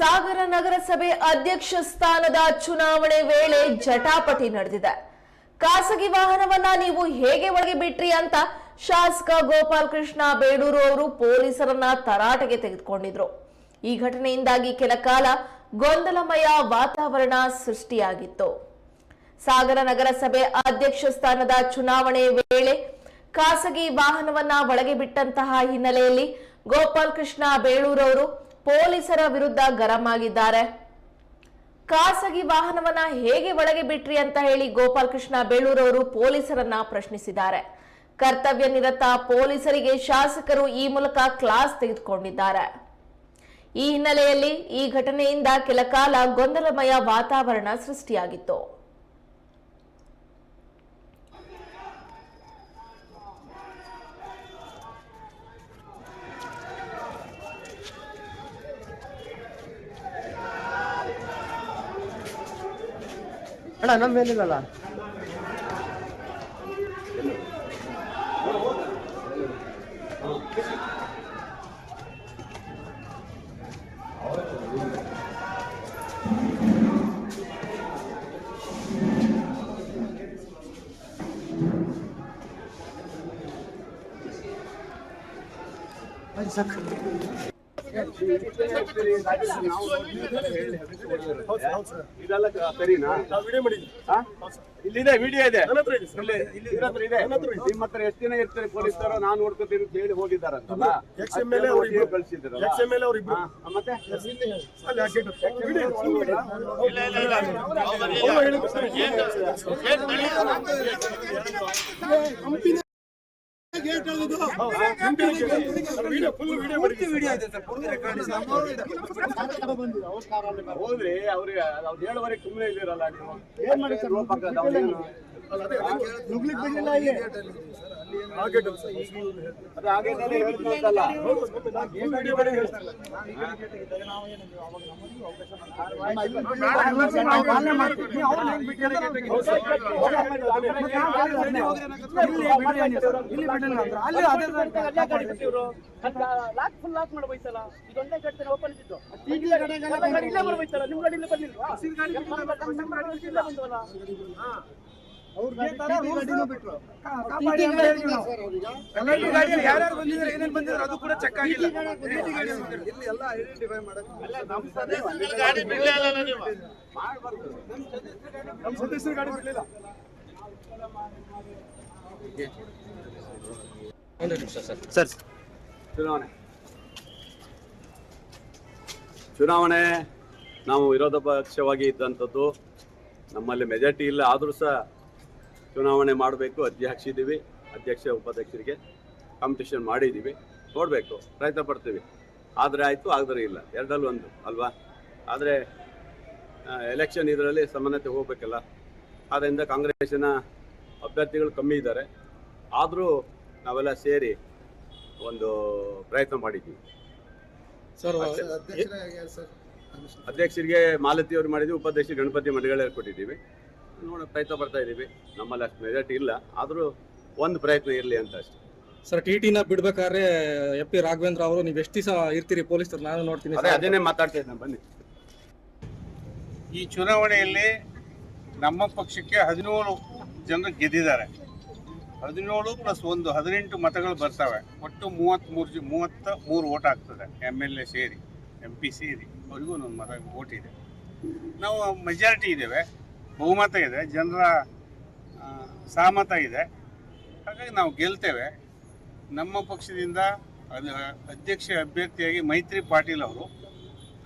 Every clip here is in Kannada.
ಸಾಗರ ನಗರಸಭೆ ಅಧ್ಯಕ್ಷ ಸ್ಥಾನದ ಚುನಾವಣೆ ವೇಳೆ ಜಟಾಪಟಿ ನಡೆದಿದೆ. ಖಾಸಗಿ ವಾಹನವನ್ನ ನೀವು ಹೇಗೆ ಒಳಗೆ ಬಿಟ್ರಿ ಅಂತ ಶಾಸಕ ಗೋಪಾಲ್ ಕೃಷ್ಣ ಬೇಡೂರು ಅವರು ಪೊಲೀಸರನ್ನ ತರಾಟೆಗೆ ತೆಗೆದುಕೊಂಡಿದ್ರು. ಈ ಘಟನೆಯಿಂದಾಗಿ ಕೆಲ ಕಾಲ ಗೊಂದಲಮಯ ವಾತಾವರಣ ಸೃಷ್ಟಿಯಾಗಿತ್ತು. ಸಾಗರ ನಗರಸಭೆ ಅಧ್ಯಕ್ಷ ಸ್ಥಾನದ ಚುನಾವಣೆ ವೇಳೆ ಖಾಸಗಿ ವಾಹನವನ್ನ ಒಳಗೆ ಬಿಟ್ಟಂತಹ ಹಿನ್ನೆಲೆಯಲ್ಲಿ ಗೋಪಾಲ್ ಕೃಷ್ಣ ಬೇಳೂರವರು ಪೊಲೀಸರ ವಿರುದ್ಧ ಗರಂ ಆಗಿದ್ದಾರೆ. ಖಾಸಗಿ ವಾಹನವನ್ನ ಹೇಗೆ ಒಳಗೆ ಬಿಟ್ರಿ ಅಂತ ಹೇಳಿ ಗೋಪಾಲ್ ಕೃಷ್ಣ ಬೇಳೂರವರು ಪೊಲೀಸರನ್ನ ಪ್ರಶ್ನಿಸಿದ್ದಾರೆ. ಕರ್ತವ್ಯ ನಿರತ ಪೊಲೀಸರಿಗೆ ಶಾಸಕರು ಈ ಮೂಲಕ ಕ್ಲಾಸ್ ತೆಗೆದುಕೊಂಡಿದ್ದಾರೆ. ಈ ಹಿನ್ನೆಲೆಯಲ್ಲಿ ಈ ಘಟನೆಯಿಂದ ಕೆಲ ಕಾಲ ಗೊಂದಲಮಯ ವಾತಾವರಣ ಸೃಷ್ಟಿಯಾಗಿತ್ತು. ಅಣ್ಣ ನಮ್ಮ ಮೇಲಿಲ್ಲಲ್ಲ ಇದೆಲ್ಲ ಸರಿನಾ? ಇಲ್ಲಿದೆ ವಿಡಿಯೋ ಇದೆ ಇಲ್ಲಿ- ಇಲ್ಲಿ ನಿಮ್ಮ ಹತ್ರ ಎಷ್ಟು ದಿನ ಇರ್ತಾರೆ ಪೊಲೀಸರು ನಾನು ನೋಡ್ಕೊತೀನಿ ಅಂತ ಹೇಳಿ ಹೋಗಿದ್ದಾರಂತಲ್ಲ ಇಬ್ರು. ಮತ್ತೆ ಅಲ್ಲಿ ಹಾಕಿಟ್ಟು. ವಿಡಿಯೋ ವಿಡಿಯೋ ಫುಲ್ ವಿಡಿಯೋ ಹೋದ್ರಿ ಅವ್ರಿಗೆ ಅವ್ರು ಏಳುವರೆಗೆ ಸುಮ್ಮನೆ ಇದ್ದೀರಲ್ಲ ನೀವು ಏನ್ ಮಾಡಿ ಸರ್ ಪಕ್ಕದ ಇಲ್ಲಿ. ಅಲ್ಲಿ ಹೇಳ್ತಿರೋದಲ್ಲ. ಲಾಕ್ ಫುಲ್ ಲಾಕ್ ಮಾಡಿ ಹೋಯ್ತಲ್ಲ ಇದೊಂದೇ ಕಟ್ತಾರೆ ಓಪನ್ ಇದ್ದು ಇಲ್ಲೇ ಬರ್ಬೋಯ್ತಲ್ಲ ನಿಮ್ ಗಾಡಿ ಇಲ್ಲೇ ಇಲ್ಲೇ ಬಂದವಲ್ಲ ಯಾರ್ಯಾರು ಬಂದಿದ್ದಾರೆ ಏನೇನು ಬಂದಿದ್ದಾರೆ ಅದು ಕೂಡ ಚೆಕ್ ಆಗಿಲ್ಲ. ನಮ್ಮ ಸದಸ್ಯರ ಗಾಡಿ ಬಿಡ್ಲಿಲ್ಲ. ಸರ್. ಚುನಾವಣೆ. ಚುನಾವಣೆ ನಾವು ವಿರೋಧ ಪಕ್ಷವಾಗಿ ಇದ್ದಂಥದ್ದು ನಮ್ಮಲ್ಲಿ ಮೆಜಾರಿಟಿ ಇಲ್ಲ ಆದರೂ ಸಹ ಚುನಾವಣೆ ಮಾಡಬೇಕು ಅಧ್ಯಕ್ಷ ಇದ್ದೀವಿ ಅಧ್ಯಕ್ಷ ಉಪಾಧ್ಯಕ್ಷರಿಗೆ ಕಾಂಪಿಟೇಷನ್ ಮಾಡಿದ್ದೀವಿ. ನೋಡಬೇಕು ಪ್ರಯತ್ನ ಪಡ್ತೀವಿ. ಆದರೆ ಆಯಿತು ಆದರೆ ಇಲ್ಲ. ಎರಡಲ್ಲಿ ಒಂದು ಅಲ್ವಾ? ಆದರೆ ಎಲೆಕ್ಷನ್ ಇದರಲ್ಲಿ ಸಮಾನತೆ ಹೋಗಬೇಕಲ್ಲ. ಆದ್ದರಿಂದ ಕಾಂಗ್ರೆಸ್ಸಿನ ಅಭ್ಯರ್ಥಿಗಳು ಕಮ್ಮಿ ಇದ್ದಾರೆ. ಆದರೂ ನಾವೆಲ್ಲ ಸೇರಿ ಒಂದು ಪ್ರಯತ್ನ ಮಾಡಿದ್ದೀವಿ ಸರ್ ಅಧ್ಯಕ್ಷರಿಗೆ ಮಾಲತಿ ಅವರು ಮಾಡಿದ್ವಿ ಉಪಾಧ್ಯಕ್ಷ ಗಣಪತಿ ಮಂಡಳಿಯಲ್ಲಿ ಕೊಟ್ಟಿದ್ದೀವಿ. ನೋಡ ಪ್ರಯತ್ನ ಪಡ್ತಾ ಇದ್ದೀವಿ ನಮ್ಮಲ್ಲಿ ಅಷ್ಟು ಮೆಜಾರಿಟಿ ಇಲ್ಲ. ಆದರೂ ಒಂದು ಪ್ರಯತ್ನ ಇರಲಿ ಅಂತ ಅಷ್ಟೇ. ಸರ್ ಟಿ ಟಿನ ಬಿಡ್ಬೇಕಾದ್ರೆ ಎಫ್ ಪಿ ರಾಘವೇಂದ್ರ ಅವರು ನೀವು ಎಷ್ಟು ದಿವಸ ಇರ್ತೀರಿ ಪೊಲೀಸ್ ನಾನು ನೋಡ್ತೀನಿ ಅದೇ ಅದನ್ನೇ ಮಾತಾಡ್ತಾ ಇದ್ದೇನೆ ಬನ್ನಿ. ಈ ಚುನಾವಣೆಯಲ್ಲಿ ನಮ್ಮ ಪಕ್ಷಕ್ಕೆ ಹದಿನೇಳು ಜನ ಗೆದ್ದಿದ್ದಾರೆ. ಹದಿನೇಳು ಪ್ಲಸ್ ಒಂದು ಹದಿನೆಂಟು ಮತಗಳು ಬರ್ತವೆ. ಒಟ್ಟು ಮೂವತ್ತ್ಮೂರು ಜಿ ಮೂವತ್ತ ಮೂರು ಓಟ್ ಆಗ್ತದೆ. ಎಂ ಎಲ್ ಎ ಸೇರಿ ಎಂ ಪಿ ಸೇರಿ ಅವರಿಗೂ ಒಂದು ಮತ ಓಟ್ ಇದೆ. ನಾವು ಮೆಜಾರಿಟಿ ಇದ್ದೇವೆ. ಬಹುಮತ ಇದೆ, ಜನರ ಸಹಮತ ಇದೆ. ಹಾಗಾಗಿ ನಾವು ಗೆಲ್ತೇವೆ. ನಮ್ಮ ಪಕ್ಷದಿಂದ ಅಧ್ಯಕ್ಷ ಅಭ್ಯರ್ಥಿಯಾಗಿ ಮೈತ್ರಿ ಪಾಟೀಲ್ ಅವರು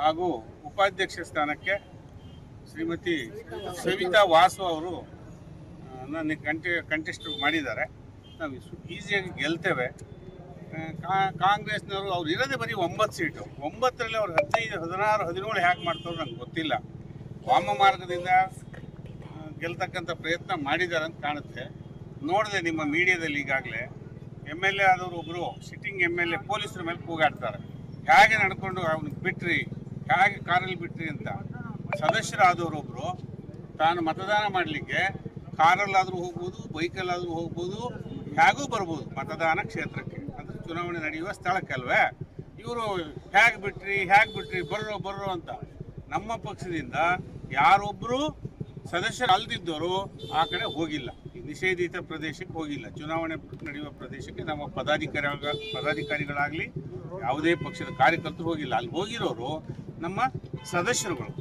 ಹಾಗೂ ಉಪಾಧ್ಯಕ್ಷ ಸ್ಥಾನಕ್ಕೆ ಶ್ರೀಮತಿ ಸವಿತಾ ವಾಸು ಅವರು ನನ್ನ ಕಂಟೆ, ಕಂಟೆಸ್ಟ್ ಮಾಡಿದ್ದಾರೆ. ನಾವು ಈಸಿಯಾಗಿ ಗೆಲ್ತೇವೆ. ಕಾಂಗ್ರೆಸ್ನವರು ಅವ್ರು ಇರೋದೇ ಬರೀ ಒಂಬತ್ತು ಸೀಟು. ಒಂಬತ್ತರಲ್ಲಿ ಅವ್ರು ಹದಿನೈದು, ಹದಿನಾರು, ಹದಿನೇಳು ಹ್ಯಾಕ್ ಮಾಡ್ತಾರೋ ನಂಗೆ ಗೊತ್ತಿಲ್ಲ. ವಾಮ ಮಾರ್ಗದಿಂದ ಗೆಲ್ತಕ್ಕಂಥ ಪ್ರಯತ್ನ ಮಾಡಿದ್ದಾರೆ ಅಂತ ಕಾಣುತ್ತೆ. ನೋಡಿದೆ ನಿಮ್ಮ ಮೀಡಿಯಾದಲ್ಲಿ ಈಗಾಗಲೇ ಎಂ ಎಲ್ ಎ ಆದವರು ಒಬ್ಬರು ಸಿಟ್ಟಿಂಗ್ ಎಂ ಎಲ್ ಎ ಪೊಲೀಸರ ಮೇಲೆ ಕೂಗಾಡ್ತಾರೆ. ಹೇಗೆ ನಡ್ಕೊಂಡು ಅವ್ನಿಗೆ ಬಿಟ್ರಿ, ಹೇಗೆ ಕಾರಲ್ಲಿ ಬಿಟ್ರಿ ಅಂತ. ಸದಸ್ಯರಾದವರು ಒಬ್ಬರು ತಾನು ಮತದಾನ ಮಾಡಲಿಕ್ಕೆ ಕಾರಲ್ಲಾದರೂ ಹೋಗ್ಬೋದು, ಬೈಕಲ್ಲಾದರೂ ಹೋಗ್ಬೋದು, ಹೇಗೂ ಬರ್ಬೋದು ಮತದಾನ ಕ್ಷೇತ್ರಕ್ಕೆ. ಅದು ಚುನಾವಣೆ ನಡೆಯುವ ಸ್ಥಳಕ್ಕಲ್ವೇ ಇವರು ಹೇಗೆ ಬಿಟ್ರಿ ಹೇಗೆ ಬಿಟ್ರಿ, ಬರ್ರೋ ಬರ್ರೋ ಅಂತ ನಮ್ಮ ಪಕ್ಷದಿಂದ ಯಾರೊಬ್ಬರು ಸದಸ್ಯರು ಅಲ್ದಿದ್ದವರು ಆ ಕಡೆ ಹೋಗಿಲ್ಲ. ನಿಷೇಧಿತ ಪ್ರದೇಶಕ್ಕೆ ಹೋಗಿಲ್ಲ. ಚುನಾವಣೆ ನಡೆಯುವ ಪ್ರದೇಶಕ್ಕೆ ನಮ್ಮ ಪದಾಧಿಕಾರಿ ಪದಾಧಿಕಾರಿಗಳಾಗಲಿ ಯಾವುದೇ ಪಕ್ಷದ ಕಾರ್ಯಕರ್ತರು ಹೋಗಿಲ್ಲ. ಅಲ್ಲಿ ಹೋಗಿರೋರು ನಮ್ಮ ಸದಸ್ಯರುಗಳು,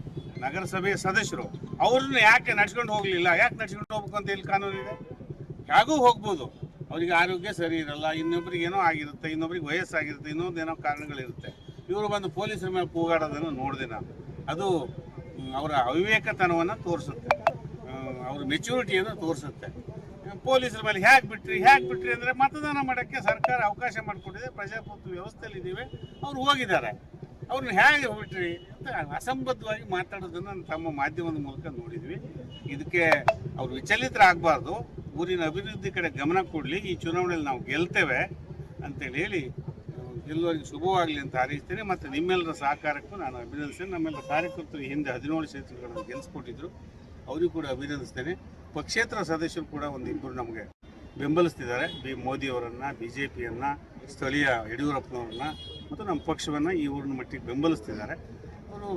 ನಗರಸಭೆಯ ಸದಸ್ಯರು. ಅವ್ರನ್ನ ಯಾಕೆ ನಡ್ಸ್ಕೊಂಡು ಹೋಗಲಿಲ್ಲ? ಯಾಕೆ ನಡ್ಸ್ಕೊಂಡು ಹೋಗ್ಬೇಕು ಅಂತ ಇಲ್ಲಿ ಕಾನೂನಿದೆ ಹೇಗೂ ಹೋಗ್ಬೋದು? ಅವರಿಗೆ ಆರೋಗ್ಯ ಸರಿ ಇರಲ್ಲ, ಇನ್ನೊಬ್ರಿಗೆ ಏನೋ ಆಗಿರುತ್ತೆ, ಇನ್ನೊಬ್ರಿಗೆ ವಯಸ್ಸಾಗಿರುತ್ತೆ, ಇನ್ನೊಂದು ಏನೋ ಕಾರಣಗಳಿರುತ್ತೆ. ಇವರು ಬಂದು ಪೊಲೀಸರ ಮೇಲೆ ಕೂಗಾಡೋದನ್ನು ನೋಡಿದೆ ನಾನು. ಅದು ಅವರ ಅವಿವೇಕತನವನ್ನು ತೋರಿಸುತ್ತೆ. ಅವ್ರ ಮೆಚುರಿಟಿಯನ್ನು ತೋರಿಸುತ್ತೆ. ಪೊಲೀಸರ ಮೇಲೆ ಹೇಗೆ ಬಿಟ್ರಿ ಹ್ಯಾಕ್ ಬಿಟ್ರಿ ಅಂದರೆ ಮತದಾನ ಮಾಡೋಕ್ಕೆ ಸರ್ಕಾರ ಅವಕಾಶ ಮಾಡಿಕೊಟ್ಟಿದೆ ಪ್ರಜಾಪ್ರಭುತ್ವ ವ್ಯವಸ್ಥೆಯಲ್ಲಿ ಇದ್ದೀವಿ. ಅವ್ರು ಹೋಗಿದ್ದಾರೆ. ಅವ್ರನ್ನ ಹೇಗೆ ಬಿಟ್ರಿ ಅಂತ ಅಸಂಬದ್ಧವಾಗಿ ಮಾತಾಡೋದನ್ನು ತಮ್ಮ ಮಾಧ್ಯಮದ ಮೂಲಕ ನೋಡಿದ್ವಿ. ಇದಕ್ಕೆ ಅವ್ರು ವಿಚಲಿತರಾಗಬಾರ್ದು. ಊರಿನ ಅಭಿವೃದ್ಧಿ ಕಡೆ ಗಮನ ಕೊಡಲಿ. ಈ ಚುನಾವಣೆಯಲ್ಲಿ ನಾವು ಗೆಲ್ತೇವೆ ಅಂತೇಳಿ ಹೇಳಿ ಗೆಲ್ಲುವವರಿಗೆ ಶುಭವಾಗಲಿ ಅಂತ ಹಾರೈಸ್ತೇನೆ. ಮತ್ತು ನಿಮ್ಮೆಲ್ಲರ ಸಹಕಾರಕ್ಕೂ ನಾನು ಅಭಿನಂದಿಸ್ತೇನೆ. ನಮ್ಮೆಲ್ಲ ಕಾರ್ಯಕರ್ತರು ಹಿಂದೆ ಹದಿನೇಳು ಕ್ಷೇತ್ರಗಳನ್ನು ಗೆಲ್ಲಿಸ್ಕೊಟ್ಟಿದ್ರು ಅವರಿಗೂ ಕೂಡ ಅಭಿನಂದಿಸ್ತೇನೆ. ಪಕ್ಷೇತರ ಸದಸ್ಯರು ಕೂಡ ಒಂದು ಇಬ್ಬರು ನಮಗೆ ಬೆಂಬಲಿಸ್ತಿದ್ದಾರೆ. ಬಿ ಮೋದಿಯವರನ್ನು ಬಿ ಜೆ ಪಿಯನ್ನು ಸ್ಥಳೀಯ ಯಡಿಯೂರಪ್ಪನವ್ರನ್ನ ಮತ್ತು ನಮ್ಮ ಪಕ್ಷವನ್ನು ಈ ಊರಿನ ಮಟ್ಟಿಗೆ ಬೆಂಬಲಿಸ್ತಿದ್ದಾರೆ. ಅವರು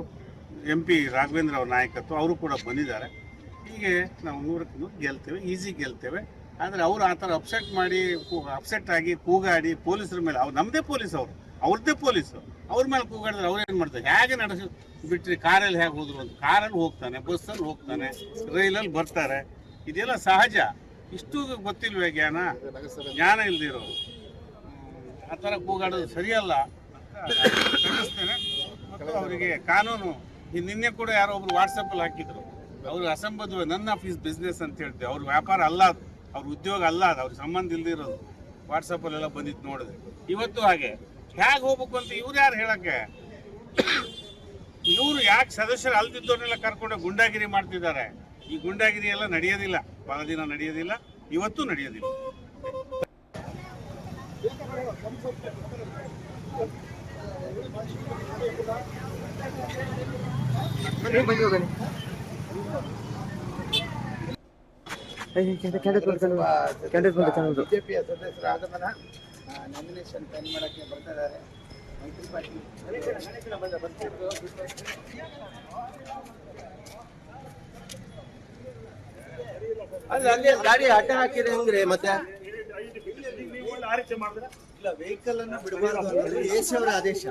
ಎಂ ಪಿ ರಾಘವೇಂದ್ರ ಅವರ ನಾಯಕತ್ವ, ಅವರು ಕೂಡ ಬಂದಿದ್ದಾರೆ. ಹೀಗೆ ನಾವು ನೂರಕ್ಕೆ ನೂರು ಗೆಲ್ತೇವೆ, ಈಸಿ ಗೆಲ್ತೇವೆ. ಆದರೆ ಅವರು ಆ ಥರ ಅಪ್ಸೆಟ್ ಮಾಡಿ, ಅಪ್ಸೆಟ್ ಆಗಿ ಕೂಗಾಡಿ ಪೊಲೀಸರ ಮೇಲೆ, ಅವ್ರು ನಮ್ಮದೇ ಪೊಲೀಸ್ ಅವರು. ಅವ್ರದ್ದೇ ಪೊಲೀಸು. ಅವ್ರ ಮೇಲೆ ಕೂಗಾಡಿದ್ರೆ ಅವ್ರು ಏನು ಮಾಡ್ತಾರೆ? ಹೇಗೆ ನಡೆಸಿ, ಬಿಟ್ರಿ ಕಾರಲ್ಲಿ ಹೇಗೆ ಹೋದ್ರು ಅಂತ. ಕಾರಲ್ಲಿ ಹೋಗ್ತಾನೆ, ಬಸ್ಸಲ್ಲಿ ಹೋಗ್ತಾನೆ, ರೈಲಲ್ಲಿ ಬರ್ತಾರೆ. ಇದೆಲ್ಲ ಸಹಜ. ಇಷ್ಟು ಗೊತ್ತಿಲ್ವೇ ಜ್ಞಾನ? ಜ್ಞಾನ ಇಲ್ದಿರೋರು ಆ ಥರ ಕೂಗಾಡೋದು ಸರಿಯಲ್ಲ ಕಳಿಸ್ತೇನೆ ಮತ್ತು ಅವರಿಗೆ ಕಾನೂನು ನಿನ್ನೆ ಕೂಡ ಯಾರೋ ಒಬ್ರು ವಾಟ್ಸಪ್ಪಲ್ಲಿ ಹಾಕಿದ್ರು. ಅವರು ಅಸಂಬದ್ಧ ನನ್ನ ಆಫೀಸ್ ಬಿಸ್ನೆಸ್ ಅಂತ ಹೇಳ್ತೇವೆ ಅವ್ರ ವ್ಯಾಪಾರ ಅಲ್ಲ ಅದು. ಅವ್ರ ಉದ್ಯೋಗ ಅಲ್ಲ ಅದು. ಅವ್ರಿಗೆ ಸಂಬಂಧ ಇಲ್ದಿರೋದು ವಾಟ್ಸಪ್ಪಲ್ಲೆಲ್ಲ ಬಂದಿತ್ತು ನೋಡಿದೆ. ಇವತ್ತು ಹಾಗೆ. ಹೇಗೆ ಹೋಗ್ಬೇಕು ಅಂತ ಇವ್ರು ಯಾರು ಹೇಳಕ್ಕೆ? ಇವರು ಯಾಕೆ ಸದಸ್ಯರು ಅಲ್ದಿದ್ದವ್ರನ್ನೆಲ್ಲ ಕರ್ಕೊಂಡು ಗುಂಡಾಗಿರಿ ಮಾಡ್ತಿದ್ದಾರೆ? ಈ ಗುಂಡಾಗಿರಿ ಎಲ್ಲ ನಡೆಯೋದಿಲ್ಲ. ಬಹಳ ದಿನ ನಡೆಯೋದಿಲ್ಲ. ಇವತ್ತು ನಡೆಯೋದಿಲ್ಲ. ಬಿಜೆಪಿಯ ಸದಸ್ಯರ ಆಗಮನ ನಾಮಿನೇಷನ್ ಪೆನ್ ಮಾಡೋಕ್ಕೆ ಬರ್ತಾ ಇದ್ದಾರೆ. ಮೈತ್ರಿ ಪಾರ್ಟಿ. ಅಲ್ಲ ಅಲ್ಲಿ ಗಾಡಿ ಅಡ್ಡ ಹಾಕಿದ್ರೆ ಹೆಂಗ್ರಿ ಮತ್ತೆ? ಇಲ್ಲ ವೆಹಿಕಲ್ ಅನ್ನು ಬಿಡಬಾರ್ದು ಅನ್ನೋದು ಎಸಿ ಅವರ ಆದೇಶ.